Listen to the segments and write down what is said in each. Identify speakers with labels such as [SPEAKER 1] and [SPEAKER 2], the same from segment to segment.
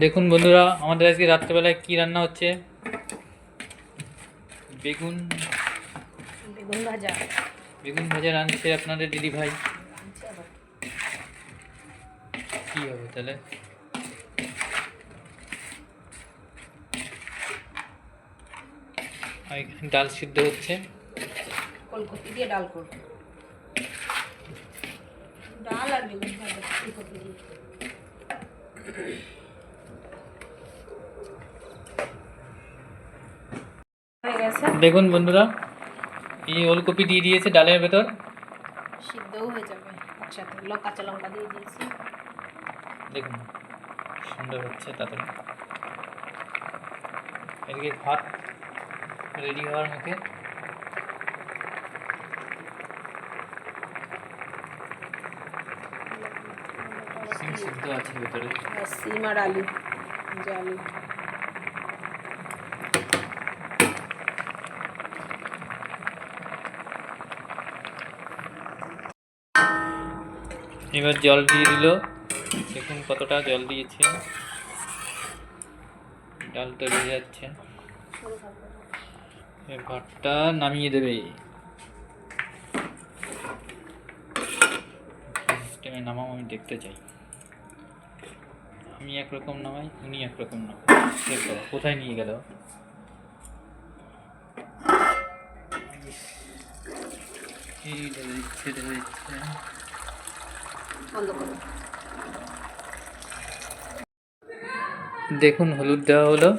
[SPEAKER 1] দেখুন বন্ধুরা আমাদের আজকে রাত্রেবেলায় কি রান্না হচ্ছে? বেগুন
[SPEAKER 2] বেগুন ভাজা।
[SPEAKER 1] বেগুন ভাজা রাঁধছে আপনাদের দিদি ভাই। কি হবে তাহলে? ডাল সিদ্ধ হচ্ছে।
[SPEAKER 2] দিয়ে ডাল করব। ডাল আর বেগুন ভাজা দিয়ে। গেছে।
[SPEAKER 1] দেখুন বন্ধুরা এই ওলকপি দিয়ে দিয়েছে ডালের ভেতর।
[SPEAKER 2] সিদ্ধও হয়ে যাবে একসাথে। কাঁচা লঙ্কা দিয়ে দিয়েছি।
[SPEAKER 1] দেখুন সুন্দর হচ্ছে তাড়াতাড়ি এদিকে ভাত রেডি হওয়ার মুখে। সিম সিদ্ধ আছে ভেতরে।
[SPEAKER 2] সিম আর আলু যে আলু।
[SPEAKER 1] এবার জল দিয়ে দিল। দেখুন কতটা জল দিয়েছে। ডালটা দিয়ে যাচ্ছে। এবার ভাতটা নামিয়ে দেবে। সিস্টেমে নামাও, আমি দেখতে চাই। আমি একরকম নামাই, উনি একরকম নামাই কোথায় নিয়ে গেল? এই ঢেলে দিচ্ছে
[SPEAKER 2] বন্ধ করো।
[SPEAKER 1] দেখুন হলুদ দেওয়া হলো।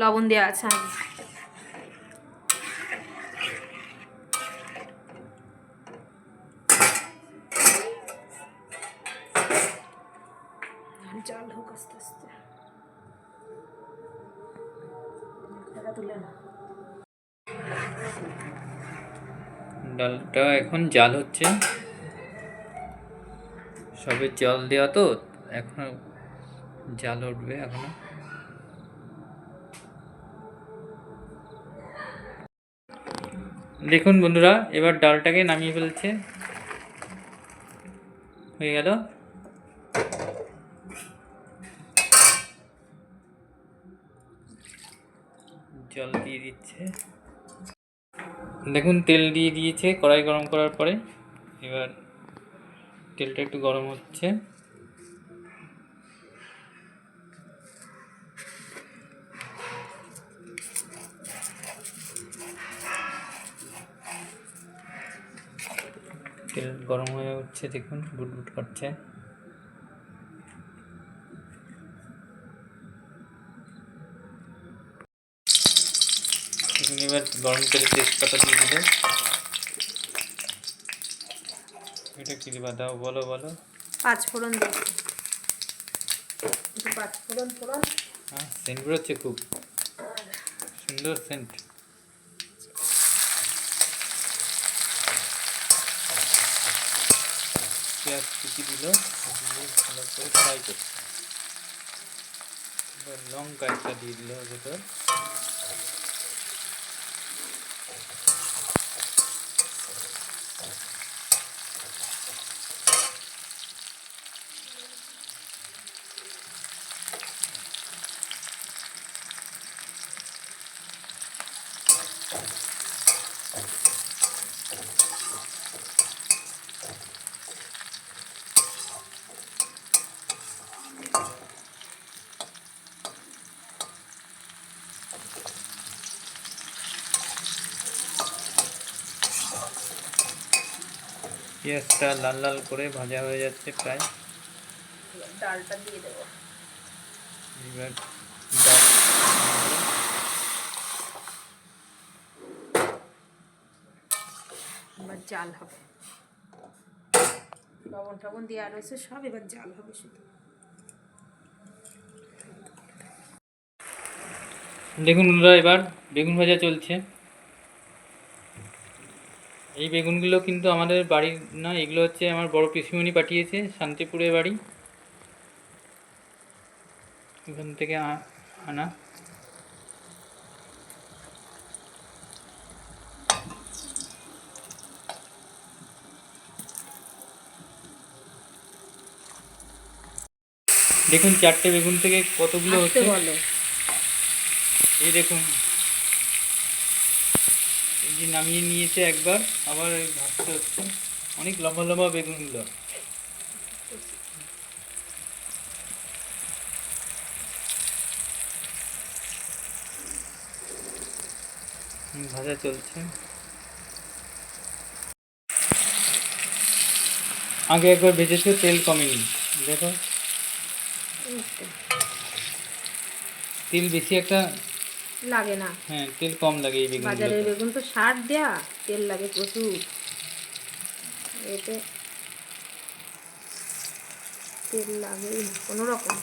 [SPEAKER 2] লবণ দেওয়া আছে আগে। জাল হোক আস্তে আস্তে। তুলে না
[SPEAKER 1] ডালটা এখন জাল হচ্ছে। সবে জল দেওয়া তো, এখনও জাল উঠবে এখনও। দেখুন বন্ধুরা, এবার ডালটাকে নামিয়ে ফেলছে। হয়ে গেল। জল দিয়ে দিচ্ছে। দেখুন, তেল দিয়ে দিয়েছে, কড়াই গরম করার পরে। এবার তেলটা একটু গরম হচ্ছে। তেল গরম হয়ে উঠছে, দেখুন, বুটবুট করছে। এবার গরম তেলে তেজপাতা দিয়ে দিল এটা কি দিবা? দাও বলো বলো।
[SPEAKER 2] পাঁচ ফোড়ন একটু পাঁচ ফোড়ন ফোড়ন।
[SPEAKER 1] হ্যাঁ সেন্ট বেরোচ্ছে খুব। সুন্দর সেন্ট পেঁয়াজ কুচি দিল? ভালো করে ফ্রাই করছে লঙ্কা একটা দিয়ে দিল ভেতর। পেঁয়াজটা লাল লাল করে ভাজা হয়ে যাচ্ছে প্রায়।
[SPEAKER 2] এবার ডালটা দিয়ে দেবো।
[SPEAKER 1] এবার ডাল
[SPEAKER 2] এবার জাল হবে। লবণ টবণ দেওয়া রয়েছে সব এবার জাল হবে শুধু।
[SPEAKER 1] দেখুন বন্ধুরা এবার বেগুন ভাজা চলছে। এই বেগুনগুলো কিন্তু আমাদের বাড়ির না এগুলো হচ্ছে আমার বড় পিসিমণি পাঠিয়েছে শান্তিপুরের বাড়ি। এখান থেকে আনা। দেখুন চারটে বেগুন থেকে কতগুলো হচ্ছে? এই দেখুন এই যে নামিয়ে নিয়েছে একবার আবার ভাজতে হচ্ছে অনেক লম্বা লম্বা বেগুনগুলো ভাজা চলছে। আগে একবার ভেজেছে তেল কমেনি দেখো। তেল বেশি একটা
[SPEAKER 2] লাগে না।
[SPEAKER 1] হ্যাঁ তেল কম লাগে এই বেগুন
[SPEAKER 2] বাজারের বেগুন তো সার দেয়া তেল লাগে প্রচুর। এতে তেল লাগে কোনো রকম।